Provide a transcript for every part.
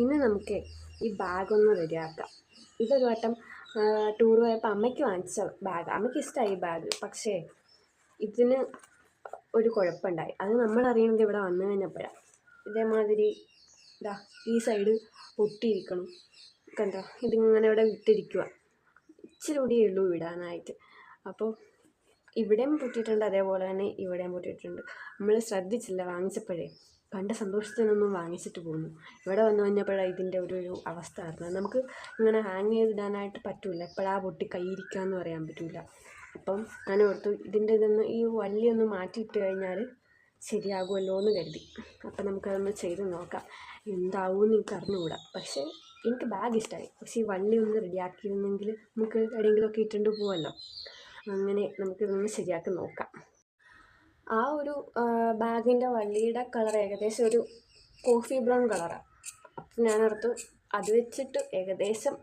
ഇന്ന് നമുക്ക് ഈ ബാഗൊന്ന് റെഡിയാക്കാം. ഇതൊരു വട്ടം ടൂർ പോയപ്പോൾ അമ്മയ്ക്ക് വാങ്ങിച്ച ബാഗ്. അമ്മയ്ക്ക് ഇഷ്ടമായി ബാഗ്. പക്ഷേ ഇതിന് ഒരു കുഴപ്പമുണ്ടായി. അത് നമ്മൾ അറിയണത് ഇവിടെ വന്നു കഴിഞ്ഞപ്പോഴാണ് ഇതേമാതിരി ഇതാ ഈ സൈഡ് പൊട്ടിയിരിക്കണം. കണ്ടോ? ഇതിങ്ങനെ ഇവിടെ വിട്ടിരിക്കുക ഇച്ചിരി കൂടിയേ ഉള്ളൂ ഇടാനായിട്ട് അപ്പോൾ ഇവിടെയും പൊട്ടിയിട്ടുണ്ട് അതേപോലെ തന്നെ ഇവിടെയും പൊട്ടിയിട്ടുണ്ട്. നമ്മൾ ശ്രദ്ധിച്ചില്ല വാങ്ങിച്ചപ്പോഴേ. കണ്ട സന്തോഷത്തിനൊന്നും വാങ്ങിച്ചിട്ട് പോന്നു. ഇവിടെ വന്നു കഴിഞ്ഞപ്പോഴാണ് ഇതിന്റെ ഒരു ഒരു അവസ്ഥ അറിഞ്ഞത്. നമുക്ക് ഇങ്ങനെ ഹാങ് ചെയ്തിടാനായിട്ട് പറ്റില്ല എപ്പോഴാ പൊട്ടി കൈയിരിക്കാമെന്ന് പറയാൻ പറ്റില്ല അപ്പം ഞാൻ ഓർത്തു ഇതിന്റെ ഇതൊന്ന് ഈ വള്ളിയൊന്ന് മാറ്റിയിട്ട് കഴിഞ്ഞാൽ ശരിയാകുമല്ലോ എന്ന് കരുതി. അപ്പം നമുക്കതൊന്ന് ചെയ്ത് നോക്കാം. എന്താവുമെന്ന് എനിക്ക് അറിഞ്ഞുകൂടാ. പക്ഷേ എനിക്ക് ബാഗ് ഇഷ്ടമായി പക്ഷേ ഈ വള്ളി ഒന്ന് റെഡിയാക്കിയിരുന്നെങ്കിൽ നമുക്ക് എവിടെയെങ്കിലുമൊക്കെ ഇട്ടുകൊണ്ട് പോകുമല്ലോ അങ്ങനെ നമുക്കിതൊന്ന് ശരിയാക്കി നോക്കാം. ആ ഒരു ബാഗിന്റെ വള്ളിയുടെ കളർ ഏകദേശം ഒരു കോഫി ബ്രൗൺ കളറാണ് അപ്പം ഓർത്തു അത് വെച്ചിട്ട് ഏകദേശം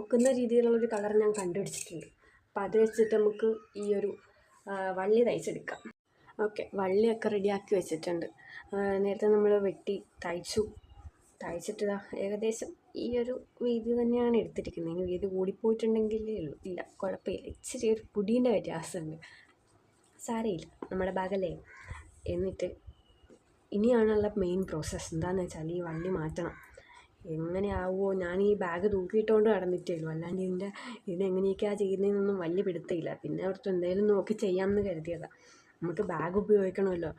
ഒക്കുന്ന രീതിയിലുള്ളൊരു കളർ ഞാൻ കണ്ടുപിടിച്ചിട്ടുണ്ട്. അപ്പം അത് വെച്ചിട്ട് നമുക്ക് ഈ ഒരു വള്ളി തയ്ച്ചെടുക്കാം. ഓക്കെ വള്ളിയൊക്കെ റെഡിയാക്കി വെച്ചിട്ടുണ്ട്. നേരത്തെ നമ്മൾ വെട്ടി തയ്ച്ചു. തയ്ച്ചിട്ട് ഏകദേശം ഈ ഒരു വീതി തന്നെയാണ് എടുത്തിരിക്കുന്നത്. ഇനി വീതി കൂടിപ്പോയിട്ടുണ്ടെങ്കിലേ ഉള്ളൂ. ഇല്ല കുഴപ്പമില്ല. ഇച്ചിരി ഒരു പുടീന്റെ വ്യത്യാസമുണ്ട്. സാരമില്ല നമ്മുടെ ബാഗല്ലേ. എന്നിട്ട് ഇനിയാണുള്ള മെയിൻ പ്രോസസ്സ് എന്താണെന്ന് വെച്ചാൽ ഈ വള്ളി മാറ്റണം. എങ്ങനെയാവുമോ ഞാൻ ഈ ബാഗ് തൂക്കിയിട്ടുകൊണ്ട് നടന്നിട്ടേ ഉള്ളൂ അല്ലാണ്ട് ഇതിന്റെ ഇതിനെങ്ങനെയൊക്കെയാണ് ചെയ്യുന്നതെന്നൊന്നും വലിയ പിടുത്തമില്ല പിന്നെ അവർക്ക് എന്തെങ്കിലും നോക്കി ചെയ്യാമെന്ന് കരുതിയതാണ് നമുക്ക് ബാഗ് ഉപയോഗിക്കണമല്ലോ.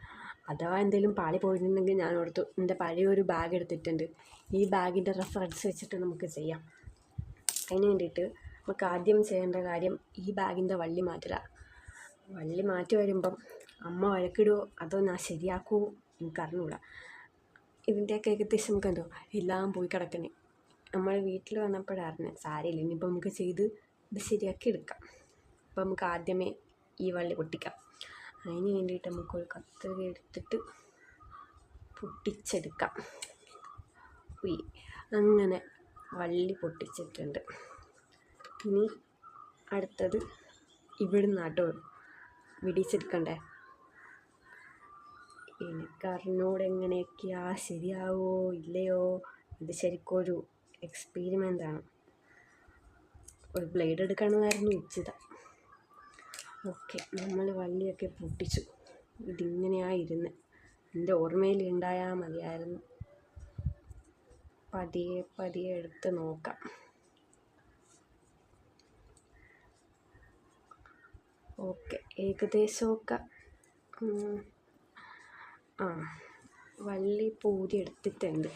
അഥവാ എന്തെങ്കിലും പാളി പോയിട്ടുണ്ടെങ്കിൽ ഞാൻ ഓർത്തു എന്റെ പഴയ ഒരു ബാഗ് എടുത്തിട്ടുണ്ട്. ഈ ബാഗിന്റെ റെഫറൻസ് വെച്ചിട്ട് നമുക്ക് ചെയ്യാം. അതിന് വേണ്ടിയിട്ട് നമുക്ക് ആദ്യം ചെയ്യേണ്ട കാര്യം ഈ ബാഗിന്റെ വള്ളി മാറ്റുക വള്ളി മാറ്റി വരുമ്പം അമ്മ വഴക്കിടുമോ അതോ ഞാൻ ശരിയാക്കുമോ എനിക്കറിഞ്ഞൂടാ ഇതിന്റെയൊക്കെ ഏകദേശം കണ്ടോ എല്ലാം പോയി കിടക്കണേ. നമ്മൾ വീട്ടിൽ വന്നപ്പോഴായിരുന്നു സാരമില്ല ഇനിയിപ്പോൾ നമുക്ക് ചെയ്ത് ഇത് ശരിയാക്കി എടുക്കാം. അപ്പോൾ നമുക്ക് ആദ്യമേ ഈ വള്ളി പൊട്ടിക്കാം. അതിന് വേണ്ടിയിട്ട് നമുക്കൊരു കത്രിക എടുത്തിട്ട് പൊട്ടിച്ചെടുക്കാം. അങ്ങനെ വള്ളി പൊട്ടിച്ചിട്ടുണ്ട്. ഇനി അടുത്തത് ഇവിടുന്ന് കേട്ടോ വിടിച്ചെടുക്കണ്ടേ എനിക്കറിഞ്ഞൂടെ എങ്ങനെയൊക്കെയാ ശരിയാവോ? ഇല്ലയോ? ഇത് ശരിക്കും ഒരു എക്സ്പീരിമെന്റാണ് ഒരു ബ്ലേഡ് എടുക്കണമെന്നായിരുന്നു ഉച്ചിത ഓക്കെ നമ്മൾ വള്ളിയൊക്കെ പൊട്ടിച്ചു. ഇതിങ്ങനെയായിരുന്നു എന്റെ ഓർമ്മയിൽ ഉണ്ടായാൽ മതിയായിരുന്നു. പതിയെ പതിയെ എടുത്ത് നോക്കാം. ഓക്കെ ഏകദേശമൊക്കെ ആ വള്ളി പൂരി എടുത്തിട്ടുണ്ട്.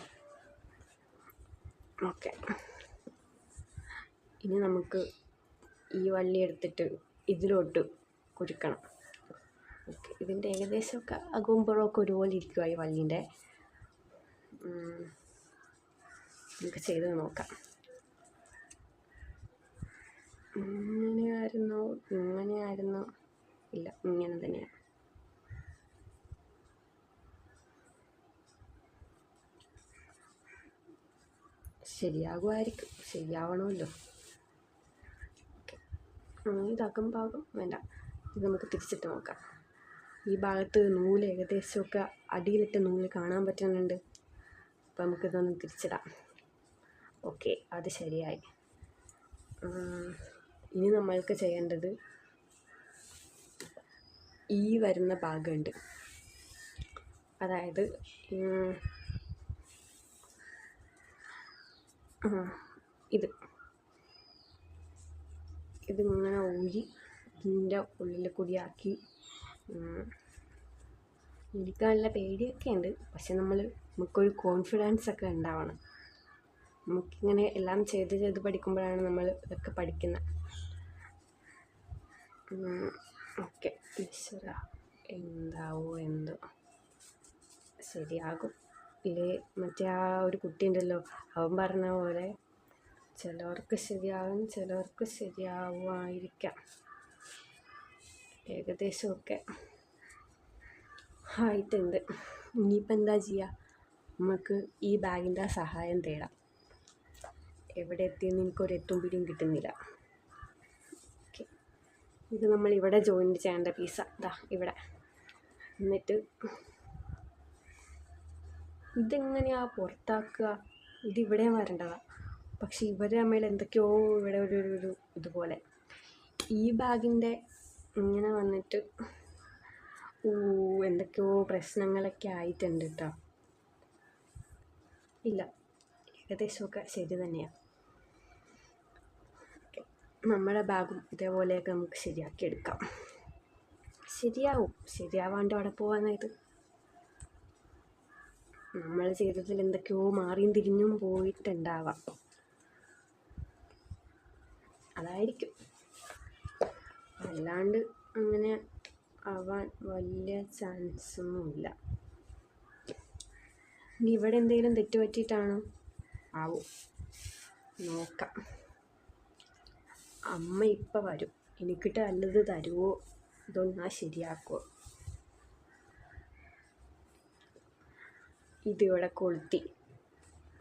ഓക്കെ. ഇനി നമുക്ക് ഈ വള്ളി എടുത്തിട്ട് ഇതിലോട്ട് കുരുക്കണം. ഓക്കെ ഇതിന്റെ ഏകദേശമൊക്കെ അകുമ്പോഴൊക്കെ ഒരുപോലെ ഇരിക്കുക ഈ വള്ളീന്റെ. നമുക്ക് ചെയ്ത് നോക്കാം. ഇങ്ങനെയായിരുന്നോ ഇങ്ങനെയായിരുന്നു. ഇല്ല ഇങ്ങനെ തന്നെയാണ് ശരിയാകുമായിരിക്കും ശരിയാവണമല്ലോ. ഇതാക്കും ഭാഗം. വേണ്ട ഇത് നമുക്ക് തിരിച്ചിട്ട് നോക്കാം. ഈ ഭാഗത്ത് നൂൽ ഏകദേശമൊക്കെ അടിയിലിട്ട നൂൽ കാണാൻ പറ്റുന്നുണ്ട്. അപ്പോൾ നമുക്കിതൊന്ന് തിരിച്ചിടാം. ഓക്കെ അത് ശരിയായി. ഇനി നമ്മൾക്ക് ചെയ്യേണ്ടത് ഈ വരുന്ന ഭാഗമുണ്ട് അതായത് ഇത്. ഇതിങ്ങനെ ഊരി ഇതിന്റെ ഉള്ളിൽ കൂടിയാക്കി എനിക്ക് നല്ല പേടിയൊക്കെ ഉണ്ട് പക്ഷെ നമ്മൾ നമുക്കൊരു കോൺഫിഡൻസ് ഒക്കെ ഉണ്ടാവണം. നമുക്കിങ്ങനെ എല്ലാം ചെയ്ത് ചെയ്ത് പഠിക്കുമ്പോഴാണ് നമ്മൾ ഇതൊക്കെ പഠിക്കുന്നത് ഓക്കെ. ഈശ്വര. എന്താവോ എന്തോ. ശരിയാകും. ഇല്ലേ? മറ്റേ ആ ഒരു കുട്ടി ഉണ്ടല്ലോ അവൻ പറഞ്ഞ പോലെ ചിലവർക്ക് ശരിയാകും ചിലവർക്ക് ശരിയാവുമായിരിക്കാം. ഏകദേശമൊക്കെ ആയിട്ടുണ്ട്. ഇനിയിപ്പോൾ എന്താ ചെയ്യുക നമുക്ക് ഈ ബാഗിന്റെ സഹായം തേടാം. എവിടെ എത്തിയെന്ന് എനിക്കൊരു എത്തും പിടിയും കിട്ടുന്നില്ല. ഇത് നമ്മൾ ഇവിടെ ജോയിൻ ചെയ്യേണ്ട പീസ ഇതാ ഇവിടെ. എന്നിട്ട് ഇതെങ്ങനെയാ പുറത്താക്കുക? ഇത് ഇവിടെ വരേണ്ടതാണ് പക്ഷെ ഇവർ തമ്മിൽ എന്തൊക്കെയോ ഇവിടെ ഒരു ഒരു ഇതുപോലെ. ഈ ബാഗിന്റെ ഇങ്ങനെ വന്നിട്ട് ഓ എന്തൊക്കെയോ പ്രശ്നങ്ങളൊക്കെ ആയിട്ടുണ്ട് കേട്ടോ ഇല്ല ഏകദേശമൊക്കെ ശരി തന്നെയാണ് നമ്മുടെ ബാഗും ഇതേപോലെയൊക്കെ നമുക്ക് ശരിയാക്കി എടുക്കാം. ശരിയാവും. ശരിയാവാണ്ട് അവിടെ പോകാനായത് നമ്മൾ ജീവിതത്തിൽ എന്തൊക്കെയോ മാറിയും തിരിഞ്ഞും പോയിട്ടുണ്ടാവാം. അതായിരിക്കും. അല്ലാണ്ട് അങ്ങനെ ആവാൻ വലിയ ചാൻസൊന്നുമില്ല. ഇനി ഇവിടെ എന്തെങ്കിലും തെറ്റുപറ്റിയിട്ടാണോ? ആവും. നോക്കാം. അമ്മ ഇപ്പം വരും. എനിക്കിട്ട് നല്ലത് തരുമോ ഇതൊന്നാ ശരിയാക്കുമോ ഇതിവിടെ കൊളുത്തി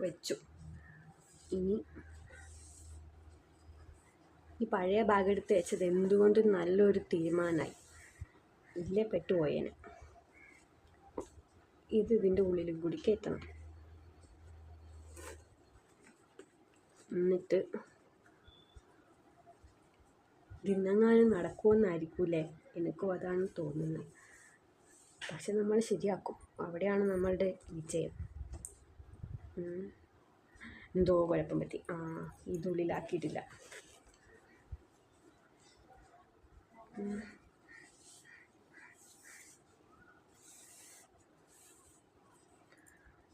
വെച്ചു. ഇനി ഈ പഴയ ബാഗ് എടുത്ത് വെച്ചത് എന്തുകൊണ്ടും നല്ലൊരു തീരുമാനമായി ഇല്ലേ പെട്ടുപോയേനെ ഇത് ഇതിന്റെ ഉള്ളിലും കൂടി കയറ്റണം. എന്നിട്ട് ദിനങ്ങാനും നടക്കുമെന്നായിരിക്കൂലേ എനിക്കും അതാണ് തോന്നുന്നത്. പക്ഷെ നമ്മൾ ശരിയാക്കും. അവിടെയാണ് നമ്മളുടെ വിജയം. എന്തോ കുഴപ്പം പറ്റി. ആ ഇതുള്ളിലാക്കിയിട്ടില്ല.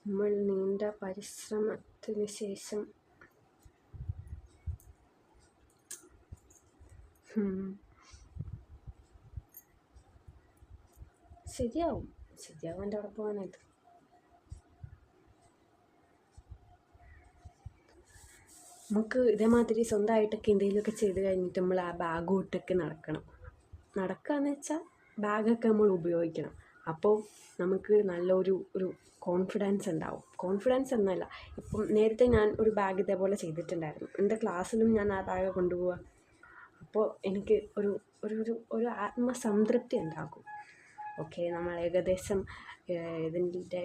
നമ്മൾ നീണ്ട പരിശ്രമത്തിന് ശേഷം ഉം. ശരിയാവും എന്റെ അവിടെ പോകാനായിട്ട് നമുക്ക് ഇതേമാതിരി സ്വന്തമായിട്ടൊക്കെ എന്തെങ്കിലുമൊക്കെ ചെയ്ത് കഴിഞ്ഞിട്ട് നമ്മൾ ആ ബാഗ് ഇട്ടൊക്കെ നടക്കണം. നടക്കുകയെന്ന് വെച്ചാൽ ബാഗൊക്കെ നമ്മൾ ഉപയോഗിക്കണം. അപ്പോൾ നമുക്ക് നല്ലൊരു ഒരു കോൺഫിഡൻസ് ഉണ്ടാവും. കോൺഫിഡൻസ് എന്നല്ല. ഇപ്പം നേരത്തെ ഞാൻ ഒരു ബാഗ് ഇതേപോലെ ചെയ്തിട്ടുണ്ടായിരുന്നു. എന്റെ ക്ലാസ്സിലും ഞാൻ ആ ബാഗ് കൊണ്ടുപോവുക അപ്പോൾ എനിക്ക് ഒരു ഒരു ഒരു ഒരു ആത്മസംതൃപ്തി ഉണ്ടാകും. ഓക്കെ നമ്മൾ ഏകദേശം ഇതിന്റെ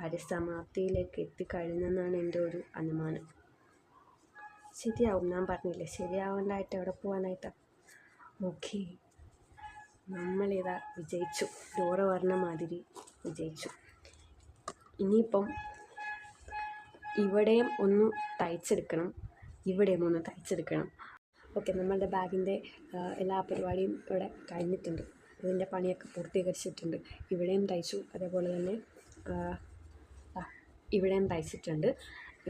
പരിസമാപ്തിയിലേക്ക് എത്തിക്കഴിഞ്ഞെന്നാണ് എന്റെ ഒരു അനുമാനം. ശരിയാവും ഞാൻ പറഞ്ഞില്ലേ? ശരിയാവാണ്ടായിട്ട് എവിടെ പോകാനായിട്ടാ ഓക്കെ നമ്മളിതാ വിജയിച്ചു. ഡോറ പറഞ്ഞ മാതിരി വിജയിച്ചു. ഇനിയിപ്പം ഇവിടെയും ഒന്ന് തയ്ച്ചെടുക്കണം. ഇവിടെയും ഒന്ന് തയ്ച്ചെടുക്കണം. ഓക്കെ നമ്മളുടെ ബാഗിന്റെ എല്ലാ പരിപാടിയും ഇവിടെ കഴിഞ്ഞിട്ടുണ്ട്. അതിന്റെ പണിയൊക്കെ പൂർത്തീകരിച്ചിട്ടുണ്ട്. ഇവിടെയും തയ്ച്ചു. അതേപോലെ തന്നെ ഇവിടെയും തയ്ച്ചിട്ടുണ്ട്.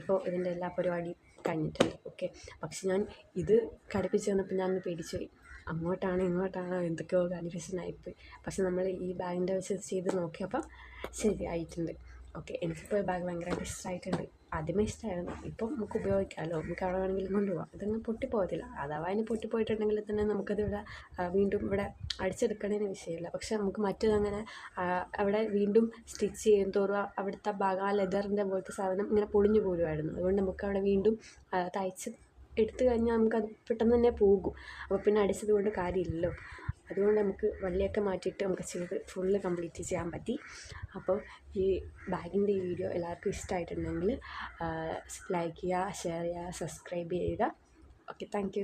ഇപ്പോൾ ഇതിന്റെ എല്ലാ പരിപാടിയും കഴിഞ്ഞിട്ടുണ്ട്. ഓക്കെ പക്ഷെ ഞാൻ ഇത് ഘടിപ്പിച്ച് വന്നപ്പോൾ ഞാൻ പേടിച്ചുപോയി പേടിച്ചു പോയി. അങ്ങോട്ടാണോ ഇങ്ങോട്ടാണോ എന്തൊക്കെയോ കൺഫ്യൂഷൻ ആയിപ്പോയി. പക്ഷെ നമ്മൾ ഈ ബാഗിന്റെ വെച്ച് ചെയ്ത് നോക്കിയപ്പോൾ ശരിയായിട്ടുണ്ട്. ഓക്കെ എനിക്കിപ്പോൾ ബാഗ് ഭയങ്കരമായിട്ട് ഇഷ്ടമായിട്ടുണ്ട്. ആദ്യമേ ഇഷ്ടമായിരുന്നു ഇപ്പം നമുക്ക് ഉപയോഗിക്കാമല്ലോ നമുക്ക് അവിടെ വേണമെങ്കിലും കൊണ്ടുപോകാം. ഇതൊന്നും പൊട്ടിപ്പോകത്തില്ല. അഥവാ അതിന് പൊട്ടിപ്പോയിട്ടുണ്ടെങ്കിൽ തന്നെ നമുക്കത് ഇവിടെ വീണ്ടും ഇവിടെ അടിച്ചെടുക്കണതിന് വിഷയമില്ല. പക്ഷെ നമുക്ക് മറ്റേതങ്ങനെ അവിടെ വീണ്ടും സ്റ്റിച്ച് ചെയ്യും തോറും അവിടുത്തെ ഭാഗം ആ ലെതറിന്റെ പോലത്തെ സാധനം ഇങ്ങനെ പൊളിഞ്ഞു പോരുമായിരുന്നു. അതുകൊണ്ട് നമുക്ക് അവിടെ വീണ്ടും തയ്ച്ച് എടുത്തു കഴിഞ്ഞാൽ നമുക്കത് പെട്ടെന്ന് തന്നെ പോകും. അപ്പോൾ പിന്നെ അടിച്ചത് കൊണ്ട് കാര്യമില്ലല്ലോ. അതുകൊണ്ട് നമുക്ക് വള്ളിയൊക്കെ മാറ്റിയിട്ട് നമുക്ക് ചെയ്ത് ഫുള്ള് കംപ്ലീറ്റ് ചെയ്യാൻ പറ്റി. അപ്പോൾ ഈ ബാഗിന്റെ ഈ വീഡിയോ എല്ലാവർക്കും ഇഷ്ടമായിട്ടുണ്ടെങ്കിൽ ലൈക്ക് ചെയ്യുക ഷെയർ ചെയ്യുക സബ്സ്ക്രൈബ് ചെയ്യുക. Okay thank